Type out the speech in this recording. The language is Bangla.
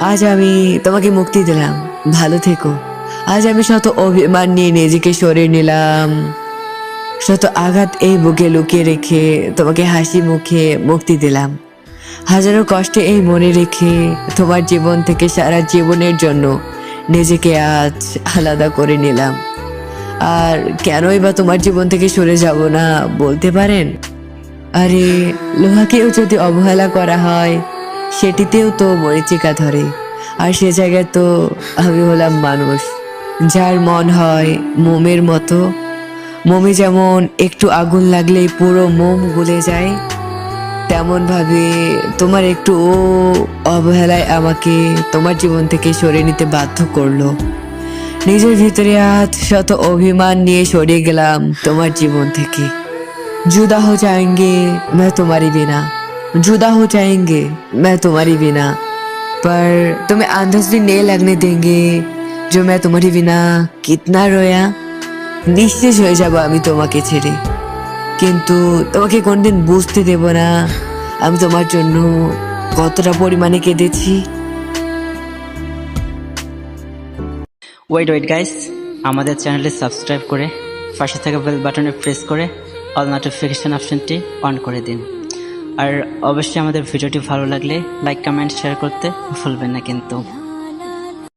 আজ আমি তোমাকে মুক্তি দিলাম। ভালো থেকো। আজ আমি শত অভিমান নিয়ে নিজেকে সরে নিলাম। শত আঘাত এই বুকে লুকিয়ে রেখে তোমাকে হাসি মুখে মুক্তি দিলাম। হাজারো কষ্টে এই মনে রেখে তোমার জীবন থেকে সারা জীবনের জন্য নিজেকে আজ আলাদা করে নিলাম। আর কেনই বা তোমার জীবন থেকে সরে যাব না বলতে পারেন? আরে, লোহাকেও যদি অবহেলা করা হয় সেটিতেও তো মরিচিকা ধরে আর সে জায়গায় তো আমি হলাম মানুষ যার মন হয় মোমের মতো মোমে যেমন একটু আগুন লাগলেই পুরো মোম গলে যায় তেমন ভাবে তোমার একটু ও অবহেলায় আমাকে তোমার জীবন থেকে সরিয়ে নিতে বাধ্য করলো নিজের ভিতরে আজ শত অভিমান নিয়ে সরিয়ে গেলাম তোমার জীবন থেকে जुदा हो जाएंगे मैं तुम्हारी बिना जुदा हो जाएंगे मैं तुम्हारी बिना पर तुम्हें आंधस भी नहीं लगने देंगे जो मैं तुम्हारी बिना कितना रोया নিঃশেষ হয়ে যাব আমি তোমাকে ছেড়ে কিন্তু তোমাকে কোনদিন বুঝতে দেব না আমি তোমার জন্য কতটা পরিমাণে কেঁদেছি ওয়েট ওয়েট গাইস আমাদের চ্যানেলটি সাবস্ক্রাইব করে পাশে থাকা বেল বাটনে প্রেস করে অল নোটিফিকেশান অপশনটি অন করে দিন আর অবশ্যই আমাদের ভিডিওটি ভালো লাগলে লাইক কমেন্ট শেয়ার করতে ভুলবেন না কিন্তু।